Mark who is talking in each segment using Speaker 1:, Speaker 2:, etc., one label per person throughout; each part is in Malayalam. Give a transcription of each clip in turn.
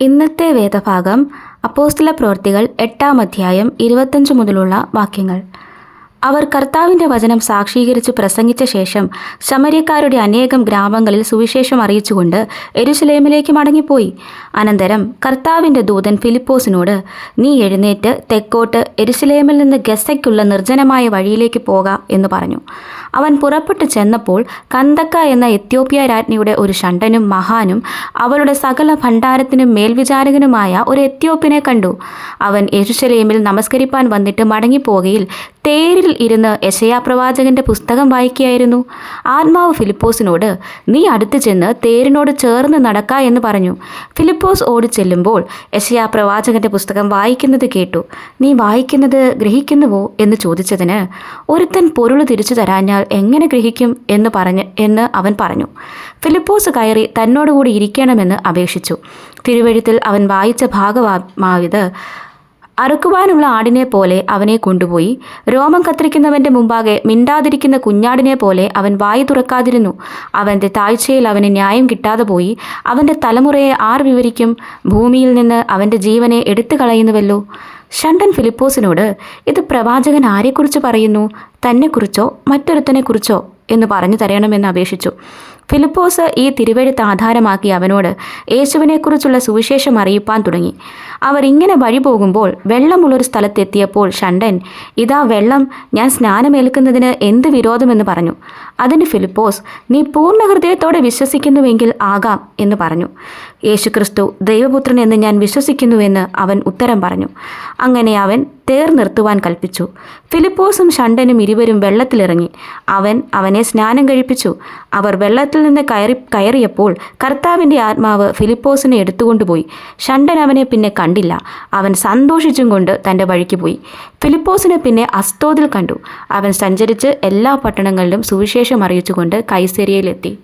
Speaker 1: ഇന്നത്തെ വേദഭാഗം അപ്പോസ്തല പ്രവൃത്തികൾ എട്ടാം അധ്യായം ഇരുപത്തഞ്ച് മുതലുള്ള വാക്യങ്ങൾ. അവർ കർത്താവിന്റെ വചനം സാക്ഷീകരിച്ച് പ്രസംഗിച്ച ശേഷം ശമര്യക്കാരുടെ അനേകം ഗ്രാമങ്ങളിൽ സുവിശേഷം അറിയിച്ചുകൊണ്ട് എരുസലേമിലേക്ക് മടങ്ങിപ്പോയി. അനന്തരം കർത്താവിന്റെ ദൂതൻ ഫിലിപ്പോസിനോട് നീ എഴുന്നേറ്റ് തെക്കോട്ട് എരുസലേമിൽ നിന്ന് ഗസയ്ക്കുള്ള നിർജനമായ വഴിയിലേക്ക് പോക എന്ന് പറഞ്ഞു. അവൻ പുറപ്പെട്ടു ചെന്നപ്പോൾ കന്തക്ക എന്ന എത്യോപ്യ രാജ്ഞിയുടെ ഒരു ഷണ്ടനും മഹാനും അവളുടെ സകല ഭണ്ഡാരത്തിനും മേൽവിചാരകനുമായ ഒരു എത്യോപ്യനെ കണ്ടു. അവൻ എരുസലേമിൽ നമസ്കരിപ്പാൻ വന്നിട്ട് മടങ്ങിപ്പോകയിൽ തേരിൽ ഇരുന്ന് യശയാ പ്രവാചകന്റെ പുസ്തകം വായിക്കുകയായിരുന്നു. ആത്മാവ് ഫിലിപ്പോസിനോട് നീ അടുത്ത് ചെന്ന് തേരിനോട് ചേർന്ന് നടക്ക എന്ന് പറഞ്ഞു. ഫിലിപ്പോസ് ഓടി ചെല്ലുമ്പോൾ യശയാ പ്രവാചകന്റെ പുസ്തകം വായിക്കുന്നത് കേട്ടു. നീ വായിക്കുന്നത് ഗ്രഹിക്കുന്നുവോ? എന്ന് ചോദിച്ചതിന് ഒരുത്തൻ പൊരുൾ തിരിച്ചു തരാഞ്ഞാൽ എങ്ങനെ ഗ്രഹിക്കും? എന്ന് പറഞ്ഞ് എന്ന് അവൻ പറഞ്ഞു. ഫിലിപ്പോസ് കയറി തന്നോടുകൂടി ഇരിക്കണമെന്ന് അപേക്ഷിച്ചു. തിരുവഴുത്തിൽ അവൻ വായിച്ച ഭാഗമാവിത് അറുക്കുവാനുള്ള ആടിനെ പോലെ അവനെ കൊണ്ടുപോയി. രോമം കത്തിരിക്കുന്നവന്റെ മുമ്പാകെ മിണ്ടാതിരിക്കുന്ന കുഞ്ഞാടിനെ പോലെ അവൻ വായി തുറക്കാതിരുന്നു. അവന്റെ താഴ്ചയിൽ അവന് ന്യായം കിട്ടാതെ പോയി. അവന്റെ തലമുറയെ ആർ വിവരിക്കും? ഭൂമിയിൽ നിന്ന് അവന്റെ ജീവനെ എടുത്തു കളയുന്നുവല്ലോ. ഷണ്ടൻ ഫിലിപ്പോസിനോട് ഇത് പ്രവാചകൻ ആരെക്കുറിച്ച് പറയുന്നു? തന്നെക്കുറിച്ചോ? മറ്റൊരുത്തനെക്കുറിച്ചോ? എന്ന് പറഞ്ഞു തരണമെന്ന് അപേക്ഷിച്ചു. ഫിലിപ്പോസ് ഈ തിരുവഴുത്ത് ആധാരമാക്കി അവനോട് യേശുവിനെക്കുറിച്ചുള്ള സുവിശേഷം അറിയിപ്പാൻ തുടങ്ങി. അവർ ഇങ്ങനെ വഴി പോകുമ്പോൾ വെള്ളമുള്ളൊരു സ്ഥലത്തെത്തിയപ്പോൾ ഷണ്ടൻ ഇതാ വെള്ളം ഞാൻ സ്നാനമേൽക്കുന്നതിന് എന്ത് വിരോധമെന്ന് പറഞ്ഞു. അതിന് ഫിലിപ്പോസ് നീ പൂർണ ഹൃദയത്തോടെ വിശ്വസിക്കുന്നുവെങ്കിൽ ആകാം എന്ന് പറഞ്ഞു. യേശുക്രിസ്തു ദൈവപുത്രൻ എന്ന് ഞാൻ വിശ്വസിക്കുന്നുവെന്ന് അവൻ ഉത്തരം പറഞ്ഞു. അങ്ങനെ അവൻ തേർ നിർത്തുവാൻ കൽപ്പിച്ചു. ഫിലിപ്പോസും ഷണ്ടനും ഇരുവരും വെള്ളത്തിലിറങ്ങി. അവൻ അവനെ സ്നാനം കഴിപ്പിച്ചു. അവർ വെള്ളത്തിൽ നിന്ന് കയറി കയറിയപ്പോൾ കർത്താവിന്റെ ആത്മാവ് ഫിലിപ്പോസിനെ എടുത്തുകൊണ്ടുപോയി. ഷണ്ടൻ അവനെ പിന്നെ കണ്ടില്ല. അവൻ സന്തോഷിച്ചും കൊണ്ട് തന്റെ വഴിക്ക് പോയി. ഫിലിപ്പോസിനെ പിന്നെ അസ്തോതിൽ കണ്ടു. അവൻ സഞ്ചരിച്ച് എല്ലാ പട്ടണങ്ങളിലും സുവിശേഷം അറിയിച്ചുകൊണ്ട് കൈസേരിയയിലെത്തി.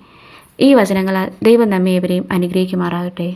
Speaker 1: ഈ വചനങ്ങളാൽ ദൈവം നമ്മെ ഇവരെയും അനുഗ്രഹിക്കുമാറാകട്ടെ.